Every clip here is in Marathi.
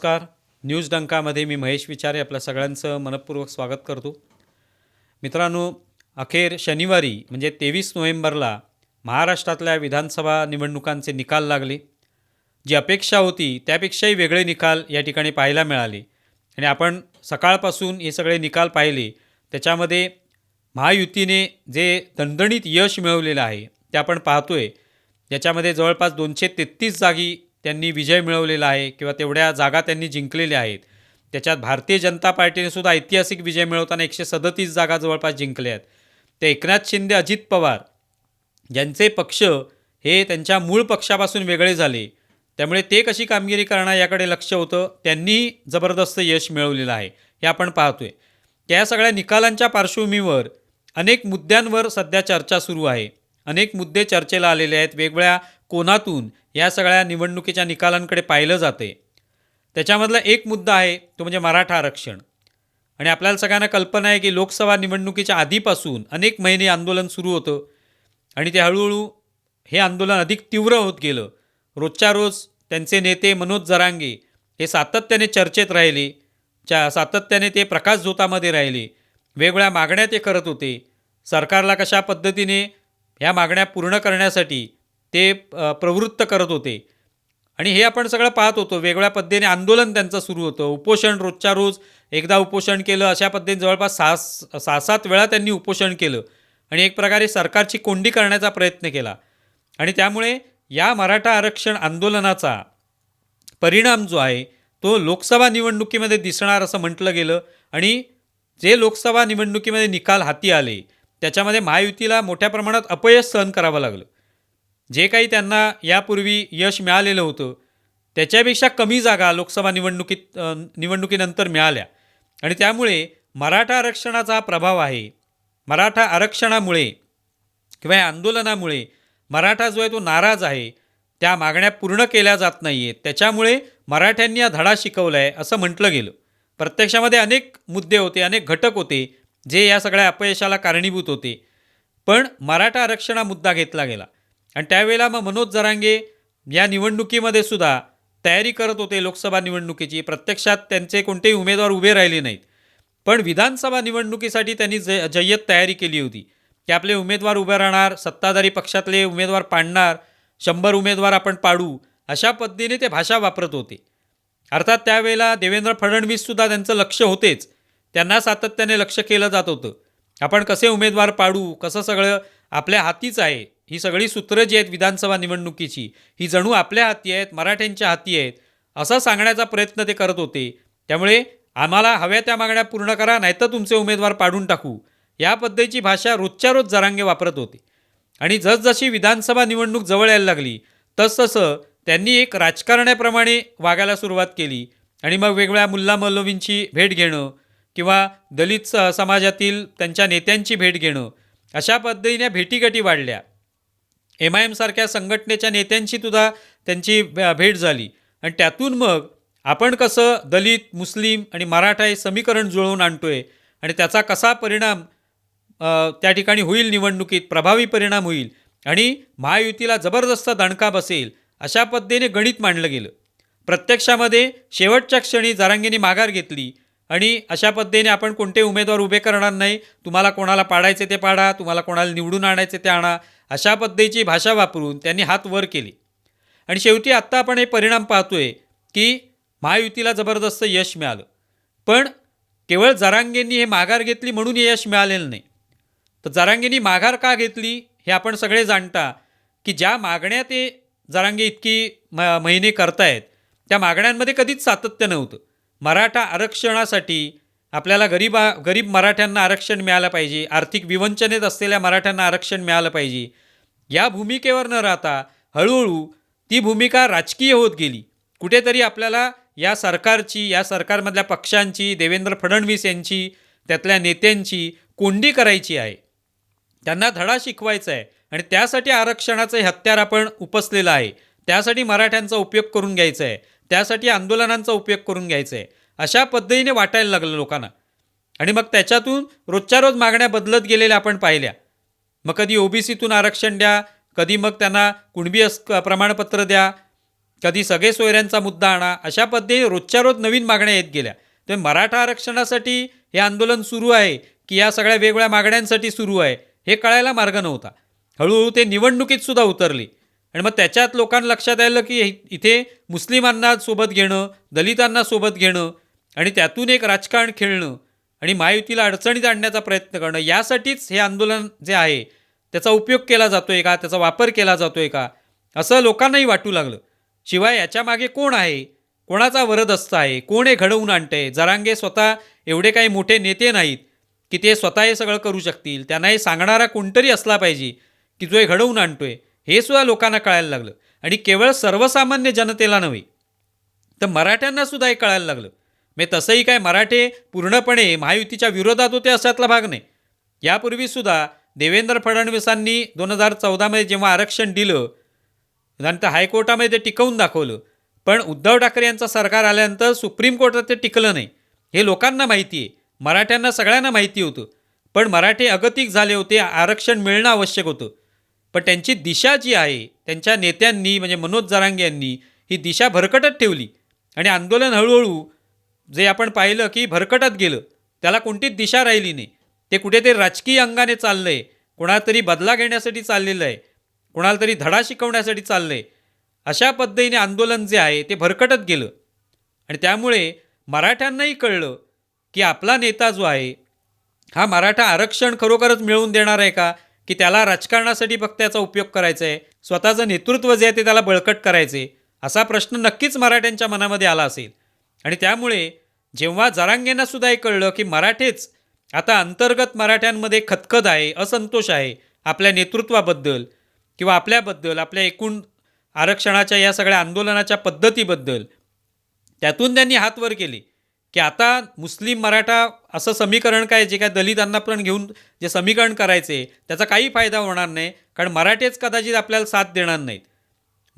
नमस्कार. न्यूज डंकामध्ये मी महेश विचारे आपल्या सगळ्यांचं मनपूर्वक स्वागत करतो. मित्रांनो अखेर शनिवारी म्हणजे तेवीस नोव्हेंबरला महाराष्ट्रातल्या विधानसभा निवडणुकांचे निकाल लागले. जी अपेक्षा होती त्यापेक्षाही वेगळे निकाल या ठिकाणी पाहायला मिळाले. आणि आपण सकाळपासून हे सगळे निकाल पाहिले. त्याच्यामध्ये महायुतीने जे दणदणीत यश मिळवलेलं आहे ते आपण पाहतोय. याच्यामध्ये जवळपास दोनशे तेहतीस जागी त्यांनी विजय मिळवलेला आहे किंवा तेवढ्या जागा त्यांनी जिंकलेल्या आहेत. त्याच्यात भारतीय जनता पार्टीने सुद्धा ऐतिहासिक विजय मिळवताना एकशे सदतीस जागा जवळपास जिंकल्या आहेत. ते एकनाथ शिंदे अजित पवार ज्यांचे पक्ष हे त्यांच्या मूळ पक्षापासून वेगळे झाले. त्यामुळे ते कशी कामगिरी करणार याकडे लक्ष होतं त्यांनी जबरदस्त यश मिळवलेलं आहे. हे आपण पाहतोय. त्या सगळ्या निकालांच्या पार्श्वभूमीवर अनेक मुद्द्यांवर सध्या चर्चा सुरू आहे. अनेक मुद्दे चर्चेला आलेले आहेत. वेगवेगळ्या कोनातून या सगळ्या निवडणुकीच्या निकालांकडे पाहिलं जाते? त्याच्यामधला एक मुद्दा आहे तो म्हणजे मराठा आरक्षण. आणि आपल्याला सगळ्यांना कल्पना आहे की लोकसभा निवडणुकीच्या आधीपासून अनेक महिने आंदोलन सुरू होतं. आणि ते हळूहळू हे आंदोलन अधिक तीव्र होत गेलं. रोजच्या रोज त्यांचे नेते मनोज जरांगे हे सातत्याने चर्चेत राहिले. च्या सातत्याने ते प्रकाश झोतामध्ये राहिले. वेगवेगळ्या मागण्या ते करत होते. सरकारला कशा पद्धतीने ह्या मागण्या पूर्ण करण्यासाठी ते प्रवृत्त करत होते. आणि हे आपण सगळं पाहत होतो. वेगळ्या पद्धतीने आंदोलन त्यांचं सुरू होतं. उपोषण रोजच्या रोज एकदा उपोषण केलं अशा पद्धतीने जवळपास सहा सहा सात वेळा त्यांनी उपोषण केलं. आणि एक प्रकारे सरकारची कोंडी करण्याचा प्रयत्न केला. आणि त्यामुळे या मराठा आरक्षण आंदोलनाचा परिणाम जो आहे तो लोकसभा निवडणुकीमध्ये दिसणार असं म्हटलं गेलं. आणि जे लोकसभा निवडणुकीमध्ये निकाल हाती आले त्याच्यामध्ये महायुतीला मोठ्या प्रमाणात अपयश सहन करावं लागलं. जे काही त्यांना यापूर्वी यश मिळालेलं होतं त्याच्यापेक्षा कमी जागा लोकसभा निवडणुकीत निवडणुकीनंतर मिळाल्या. आणि त्यामुळे मराठा आरक्षणाचा प्रभाव आहे. मराठा आरक्षणामुळे किंवा या आंदोलनामुळे मराठा जो आहे तो नाराज आहे त्या मागण्या पूर्ण केल्या जात नाही आहेत त्याच्यामुळे मराठ्यांनी हा धडा शिकवला आहे असं म्हटलं गेलं. प्रत्यक्षामध्ये अनेक मुद्दे होते अनेक घटक होते जे या सगळ्या अपयशाला कारणीभूत होते. पण मराठा आरक्षण हा मुद्दा घेतला गेला. आणि त्यावेळेला मग मनोज जरांगे या निवडणुकीमध्ये सुद्धा तयारी करत होते लोकसभा निवडणुकीची. प्रत्यक्षात त्यांचे कोणतेही उमेदवार उभे राहिले नाहीत. पण विधानसभा निवडणुकीसाठी त्यांनी ज जय्यत तयारी केली होती. की आपले उमेदवार उभे राहणार सत्ताधारी पक्षातले उमेदवार पाडणार शंभर उमेदवार आपण पाडू अशा पद्धतीने ते भाषा वापरत होते. अर्थात त्यावेळेला देवेंद्र फडणवीससुद्धा त्यांचं लक्ष होतेच. त्यांना सातत्याने लक्ष केलं जात होतं. आपण कसे उमेदवार पाडू कसं सगळं आपल्या हातीच आहे. ही सगळी सूत्रं जी आहेत विधानसभा निवडणुकीची ही जणू आपल्या हाती आहेत मराठ्यांच्या हाती आहेत असा सांगण्याचा प्रयत्न ते करत होते. त्यामुळे आम्हाला हव्या त्या मागण्या पूर्ण करा नाहीतर तुमचे उमेदवार पाडून टाकू. या पद्धतीची भाषा रोजच्या रोज जरांगे वापरत होते. आणि जसजशी विधानसभा निवडणूक जवळ यायला लागली तसतसं त्यांनी एक राजकारण्याप्रमाणे वागायला सुरुवात केली. आणि मग वेगवेगळ्या मुल्ला मौलवींची भेट घेणं किंवा दलित स- समाजातील त्यांच्या नेत्यांची भेट घेणं अशा पद्धतीने भेटीगाठी वाढल्या. एम आय एमसारख्या संघटनेच्या नेत्यांशी सुद्धा त्यांची भेट झाली. आणि त्यातून मग आपण कसं दलित मुस्लिम आणि मराठा हे समीकरण जुळवून आणतोय आणि त्याचा कसा परिणाम त्या ठिकाणी होईल निवडणुकीत प्रभावी परिणाम होईल आणि महायुतीला जबरदस्त दणका बसेल अशा पद्धतीने गणित मांडलं गेलं. प्रत्यक्षामध्ये शेवटच्या क्षणी जारांगीने माघार घेतली आणि अशा पद्धतीने आपण कोणते उमेदवार उभे करणार नाही तुम्हाला कोणाला पाडायचे ते पाडा तुम्हाला कोणाला निवडून आणायचे ते आणा अशा पद्धतीची भाषा वापरून त्यांनी हात वर केले. आणि शेवटी आत्ता आपण हे परिणाम पाहतोय की महायुतीला जबरदस्त यश मिळालं. पण केवळ जरांगेंनी हे माघार घेतली म्हणून हे यश मिळालेलं नाही. तर जरांगेंनी माघार का घेतली हे आपण सगळे जाणता की ज्या मागण्या ते जरांगे इतकी म महिने करतायत त्या मागण्यांमध्ये कधीच सातत्य नव्हतं. मराठा आरक्षणासाठी आपल्याला गरीबा गरीब मराठ्यांना आरक्षण मिळालं पाहिजे आर्थिक विवंचनेत असलेल्या मराठ्यांना आरक्षण मिळालं पाहिजे. या भूमिकेवर न राहता हळूहळू ती भूमिका राजकीय होत गेली. कुठेतरी आपल्याला या सरकारची या सरकारमधल्या पक्षांची देवेंद्र फडणवीस यांची त्यातल्या नेत्यांची कोंडी करायची आहे. त्यांना धडा शिकवायचा आहे आणि त्यासाठी आरक्षणाचं हत्यार आपण उपसलेलं आहे. त्यासाठी मराठ्यांचा उपयोग करून घ्यायचा आहे. त्यासाठी आंदोलनांचा उपयोग करून घ्यायचा आहे. अशा पद्धतीने वाटायला लागलं लोकांना. आणि मग त्याच्यातून रोजच्या रोज मागण्या बदलत गेलेल्या आपण पाहिल्या. मग कधी ओबीसीतून आरक्षण द्या कधी मग त्यांना कुणबी अस प्रमाणपत्र द्या कधी सगळे सोयऱ्यांचा मुद्दा आणा अशा पद्धतीने रोजच्या रोज नवीन मागण्या येत गेल्या. तर मराठा आरक्षणासाठी हे आंदोलन सुरू आहे की या सगळ्या वेगवेगळ्या मागण्यांसाठी सुरू आहे हे कळायला मार्ग नव्हता. हळूहळू ते निवडणुकीत सुद्धा उतरली. आणि मग त्याच्यात लोकांना लक्षात आलं की इथे मुस्लिमांना सोबत घेणं दलितांना सोबत घेणं आणि त्यातून एक राजकारण खेळणं आणि महायुतीला अडचणीत आणण्याचा प्रयत्न करणं यासाठीच हे आंदोलन जे आहे त्याचा उपयोग केला जातो आहे का? त्याचा वापर केला जातो आहे का? असं लोकांनाही वाटू लागलं. शिवाय याच्यामागे कोण आहे? कोणाचा वरदस्त आहे? कोण हे घडवून आणतंय? जरांगे स्वतः एवढे काही मोठे नेते नाहीत की ते स्वतः हे सगळं करू शकतील. त्यांना हे सांगणारा कोणतरी असला पाहिजे की जो हे घडवून आणतोय. हे सुद्धा लोकांना कळायला लागलं. आणि केवळ सर्वसामान्य जनतेला नव्हे तर मराठ्यांना सुद्धा हे कळायला लागलं. म्हणजे तसंही काय मराठे पूर्णपणे महायुतीच्या विरोधात होते अशातला भाग नाही. यापूर्वीसुद्धा देवेंद्र फडणवीसांनी दोन हजार चौदामध्ये जेव्हा आरक्षण दिलं नंतर हायकोर्टामध्ये ते टिकवून दाखवलं. पण उद्धव ठाकरे यांचं सरकार आल्यानंतर सुप्रीम कोर्टात ते टिकलं नाही. हे लोकांना माहिती आहे. मराठ्यांना सगळ्यांना माहिती होतं. पण मराठे अगतिक झाले होते आरक्षण मिळणं आवश्यक होतं. पण त्यांची दिशा जी आहे त्यांच्या नेत्यांनी म्हणजे मनोज जरांगे यांनी ही दिशा भरकटत ठेवली. आणि आंदोलन हळूहळू जे आपण पाहिलं की भरकटत गेलं त्याला कोणतीच दिशा राहिली नाही. ते कुठेतरी राजकीय अंगाने चाललं आहे कोणाला तरी बदला घेण्यासाठी चाललेलं आहे. कोणाला तरी धडा शिकवण्यासाठी चाललं आहे अशा पद्धतीने आंदोलन जे आहे ते भरकटत गेलं. आणि त्यामुळे मराठ्यांनाही कळलं की आपला नेता जो आहे हा मराठा आरक्षण खरोखरच मिळवून देणार आहे का? की त्याला राजकारणासाठी फक्त त्याचा उपयोग करायचा आहे? स्वतःचं नेतृत्व जे आहे ते त्याला बळकट करायचे असा प्रश्न नक्कीच मराठ्यांच्या मनामध्ये आला असेल. आणि त्यामुळे जेव्हा जरांगेंना सुद्धा हे कळलं की मराठेच आता अंतर्गत मराठ्यांमध्ये खतखत आहे असंतोष आहे आपल्या नेतृत्वाबद्दल किंवा आपल्याबद्दल आपल्या एकूण आरक्षणाच्या या सगळ्या आंदोलनाच्या पद्धतीबद्दल त्यातून त्यांनी हात वर केले की आता मुस्लिम मराठा असं समीकरण काय जे काय दलितांना पण घेऊन जे समीकरण करायचे त्याचा काही फायदा होणार नाही कारण मराठेच कदाचित आपल्याला साथ देणार नाहीत.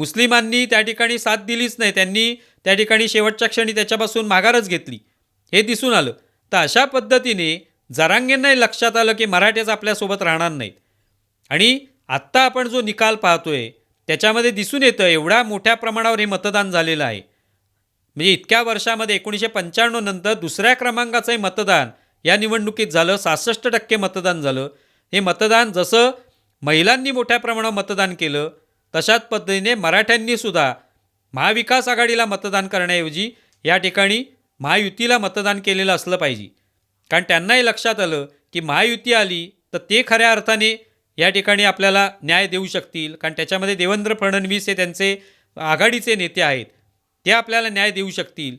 मुस्लिमांनी त्या ठिकाणी साथ दिलीच नाही. त्यांनी त्या ठिकाणी शेवटच्या क्षणी त्याच्यापासून माघारच घेतली. हे दिसून आलं. तर अशा पद्धतीने जरांगेंनाही लक्षात आलं की मराठेच आपल्यासोबत राहणार नाहीत. आणि आत्ता आपण जो निकाल पाहतोय त्याच्यामध्ये दिसून येतं एवढ्या मोठ्या प्रमाणावर हे मतदान झालेलं आहे. म्हणजे इतक्या वर्षामध्ये एकोणीसशे पंच्याण्णव नंतर दुसऱ्या क्रमांकाचंही मतदान या निवडणुकीत झालं. सहासष्ट टक्के मतदान झालं. हे मतदान जसं महिलांनी मोठ्या प्रमाणावर मतदान केलं तशाच पद्धतीने मराठ्यांनी सुद्धा महाविकास आघाडीला मतदान करण्याऐवजी या ठिकाणी महायुतीला मतदान केलेलं असलं पाहिजे. कारण त्यांनाही लक्षात आलं की महायुती आली तर ते खऱ्या अर्थाने या ठिकाणी आपल्याला न्याय देऊ शकतील. कारण त्याच्यामध्ये देवेंद्र फडणवीस हे त्यांचे आघाडीचे नेते आहेत. ते आपल्याला न्याय देऊ शकतील.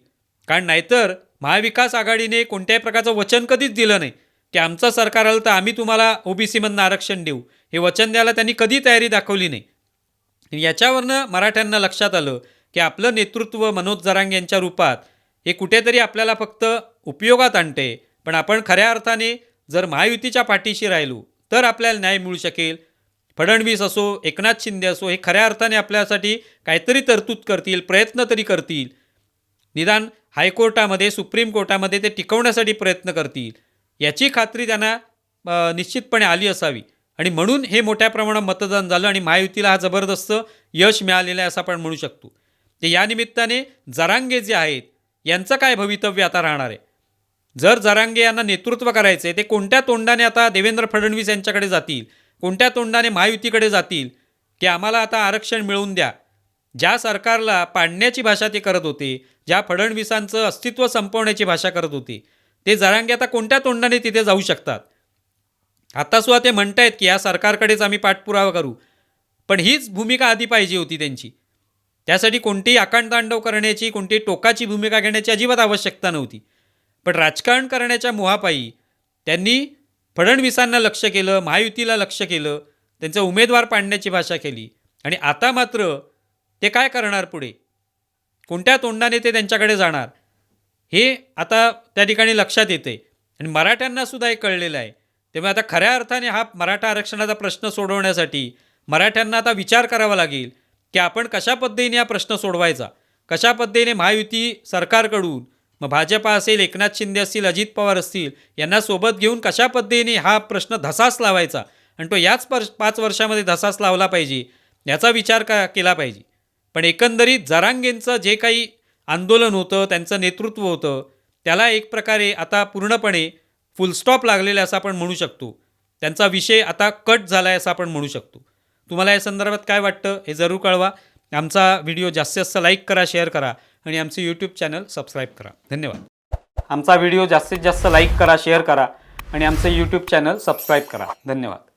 कारण नाहीतर महाविकास आघाडीने कोणत्याही प्रकारचं वचन कधीच दिलं नाही. की आमचं सरकार आलं तर आम्ही तुम्हाला ओबीसीमधनं आरक्षण देऊ. हे वचन द्यायला त्यांनी कधी तयारी दाखवली नाही. याच्यावरनं मराठ्यांना लक्षात आलं की आपलं नेतृत्व मनोज जरांग यांच्या रूपात हे कुठेतरी आपल्याला फक्त उपयोगात आणते. पण आपण खऱ्या अर्थाने जर महायुतीच्या पाठीशी राहिलो तर आपल्याला न्याय मिळू शकेल. फडणवीस असो एकनाथ शिंदे असो हे खऱ्या अर्थाने आपल्यासाठी काहीतरी तरतूद करतील प्रयत्न तरी करतील. निदान हायकोर्टामध्ये सुप्रीम कोर्टामध्ये ते टिकवण्यासाठी प्रयत्न करतील. याची खात्री त्यांना निश्चितपणे आली असावी. आणि म्हणून हे मोठ्या प्रमाणात मतदान झालं आणि महायुतीला हा जबरदस्त यश मिळालेलं आहे असं आपण म्हणू शकतो. ते या निमित्ताने जरांगे जे आहेत यांचं काय भवितव्य आता राहणार आहे? जर जरांगे यांना नेतृत्व करायचे ते कोणत्या तोंडाने आता देवेंद्र फडणवीस यांच्याकडे जातील? कोणत्या तोंडाने महायुतीकडे जातील? की आम्हाला आता आरक्षण मिळवून द्या. ज्या सरकारला पाडण्याची भाषा ते करत होते ज्या फडणवीसांचं अस्तित्व संपवण्याची भाषा करत होते ते जरांगे आता कोणत्या तोंडाने तिथे जाऊ शकतात? आता सुद्धा ते म्हणतायत की या सरकारकडेच आम्ही पाठपुरावा करू. पण हीच भूमिका आधी पाहिजे होती त्यांची. त्यासाठी कोणतीही आकांडतांडव करण्याची कोणतीही टोकाची भूमिका घेण्याची अजिबात आवश्यकता नव्हती. पण राजकारण करण्याच्या मोहापायी त्यांनी फडणवीसांना लक्ष केलं महायुतीला लक्ष केलं त्यांचा उमेदवार पाडण्याची भाषा केली. आणि आता मात्र ते काय करणार पुढे? कोणत्या तोंडाने ते त्यांच्याकडे जाणार? हे आता त्या ठिकाणी लक्षात येते आणि मराठ्यांनासुद्धा एक हे कळलेलं आहे. त्यामुळे आता खऱ्या अर्थाने हा मराठा आरक्षणाचा प्रश्न सोडवण्यासाठी मराठ्यांना आता विचार करावा लागेल की आपण कशा पद्धतीने हा प्रश्न सोडवायचा? कशा पद्धतीने महायुती सरकारकडून मग भाजपा असेल एकनाथ शिंदे असतील अजित पवार असतील यांना सोबत घेऊन कशा पद्धतीने हा प्रश्न धसास लावायचा? आणि तो याच पर पाच वर्षामध्ये धसास लावला पाहिजे याचा विचार का केला पाहिजे? पण एकंदरीत जरांगेंचं जे काही आंदोलन होतं त्यांचं नेतृत्व होतं त्याला एक प्रकारे आता पूर्णपणे फुलस्टॉप लागलेला असं आपण म्हणू शकतो. त्यांचा विषय आता कट झाला आहे असं आपण म्हणू शकतो. तुम्हाला या संदर्भात काय वाटतं हे जरूर कळवा. आमचा व्हिडिओ जास्तीत जास्त लाईक करा शेअर करा आणि आमचं यूट्यूब चॅनल सबस्क्राईब करा. धन्यवाद. आमचा व्हिडिओ जास्तीत जास्त लाईक करा शेअर करा आणि आमचं यूट्यूब चॅनल सबस्क्राईब करा. धन्यवाद.